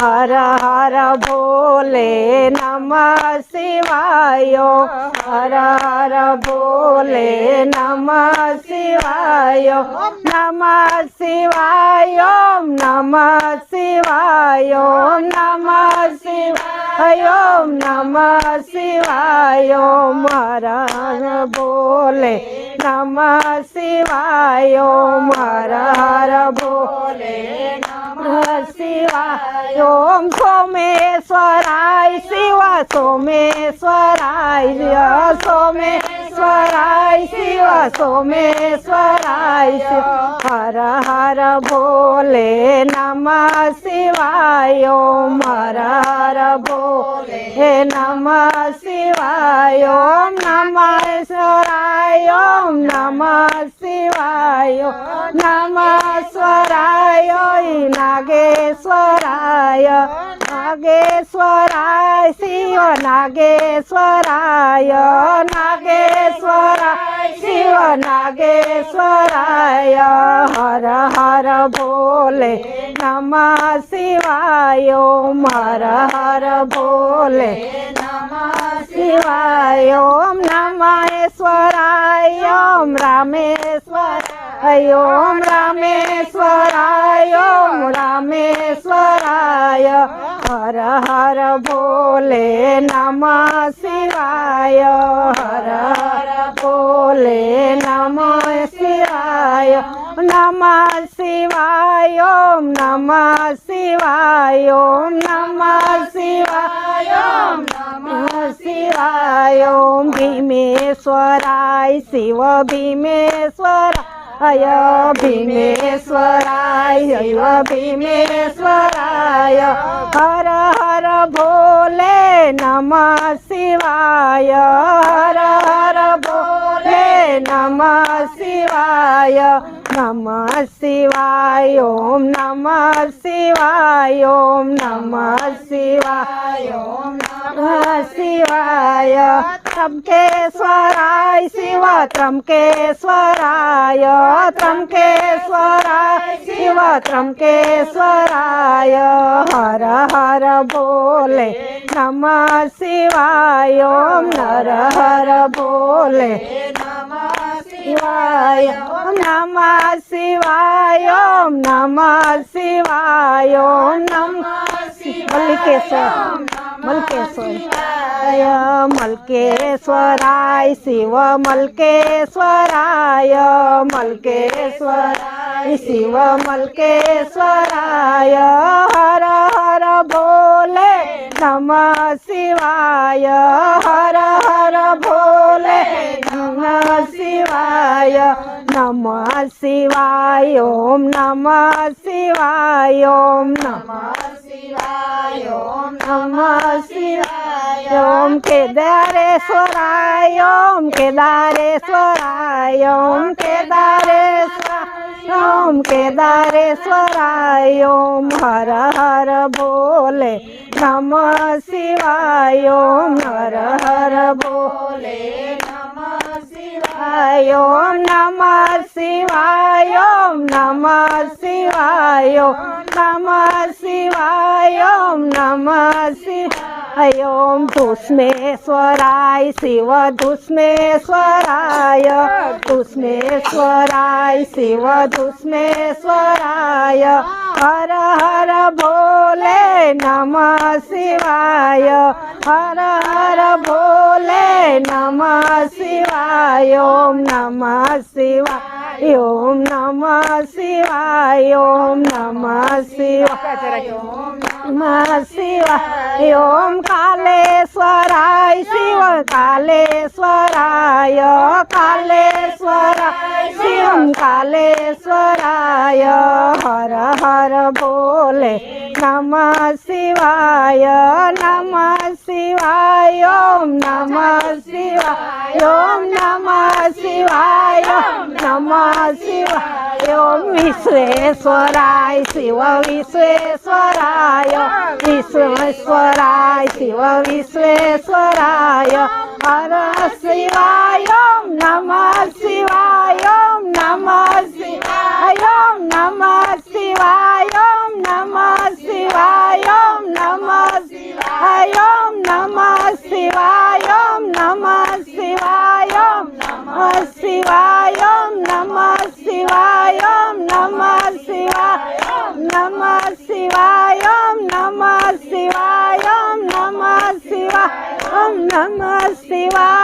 હર હર ભોલે નમ શિવાય હર હર ભોલે નમ શિવાય નમ શિવાય નમ શિવાય નમ શિવાય નમ શિવાય મરણ ભોલે નમ શિવાય હર બોલે નમ શિવાય ઓમ સોમેશ્વરાય શિવા સોમેશ્વરાય સોમેશ્વરાય શિવા સોમેશ્વરાય શિવ હર હર ભોલે નમ શિવાય ઓમ હર હર ભોલે નમ શિવાય ઓમ નમ શિવાય ઓમ નમ શિવાય નમ સ્વરાય નાગેશ્વરાય નાગેશ્વરાય શિવ નાગેશ્વરાય નાગેશ્વરાય શિવ નાગેશ્વરાય હર હર ભોલે નમ શિવાય ઓમ હર હર ભોલે નમ શિવાય ઓમ નમેશ્વરાય ઓમ રામેશ્વરાય ઓમ રામેશ્વરાય હર હર ભોલે નમ શિવાય હર હર ભોલે નમ શિવાય નમ શિવાય ઓમ નમ શિવાય ઓમ નમ શિવાય ઓમ નમ શિવાય ઓમ ભીમેશ્વરાય શિવ ભીમેશ્વરાય ભીમેશ્વરાય भीमेश्वराय ભીમેશ્વરાય હર હર ભોલે નમ શિવાય હર હર ભોલે નમ શિવાય નમ શિવાય ઓમ નમ શિવાય ઓમ નમ શિવાય ઓમ નમ શિવાય ત્રંકેશ્વરાય શિવ ત્રંકેશ્વરાય ત્રંકેશ્વરાય શિવ ત્રંકેશ્વરાય હર હર ભોલે નમ શિવાય ઓમ નર હર ભોલે નમ શિવાય ઓમ નમ શિવાય ઓમ નમ શિવાય ઓમ નમ મલ્લિકેશ્વર મલ્કેશ્વર મલ્કેશ્વરાય શિવ મલ્કેશ્વરાય મલ્કેશ્વરાય શિવ મલ્કેશ્વરાય હર હર ભોલે નમ શિવાય હર હર ભોલે નમ શિવાય નમ શિવાય ઓમ નમ શિવાય ઓમ નમ શિવાય ઓમ નમ શિવાય ઓમ કેદારેશ્વરાય ઓમ કેદારેશ્વરાય ઓમ કેદારેશ્વરાય ઓમ કેદારેશ્વરાય ઓમ હર હર ભોલે નમ શિવાય ઓમ હર હર ભોલે નમ શિવાય ઓમ નમ શિવાય ઓમ નમ શિવાય ઓમ નમ શિવાય ઓમ નમ શિવાય ઓમ ધુષ્મેશ્વરાય શિવ ધુષ્મેશ્વરાય ધુષ્મેશ્વરાય શિવ ધુષ્મેશ્વરાય હર હર ભોલે નમ શિવાય હર હર ભોલે નમ શિવાય ઓમ નમ શિવાય ઓમ નમ શિવાય ઓમ નમ શિવાય ઓમ નમ શિવાય ઓમ કાલેશ્વરાય શિવ કાલેશ્વરાય કાલેશ્વરાય શિવ કાલેશ્વરાય હર હર ભોલે નમ શિવાય નમ શિવાય ઓમ નમ શિવાય ઓમ નમ શિવાય નમ શિવાય ઓમ વિશ્વેશ્વરાય શિવ વિશ્વેશ્વરાય વિશ્વેશ્વરાય શિવ વિશ્વેશ્વરાય હર શિવાય નમ શિવાય નમઃ શિવાય ઓમ નમઃ શિવાય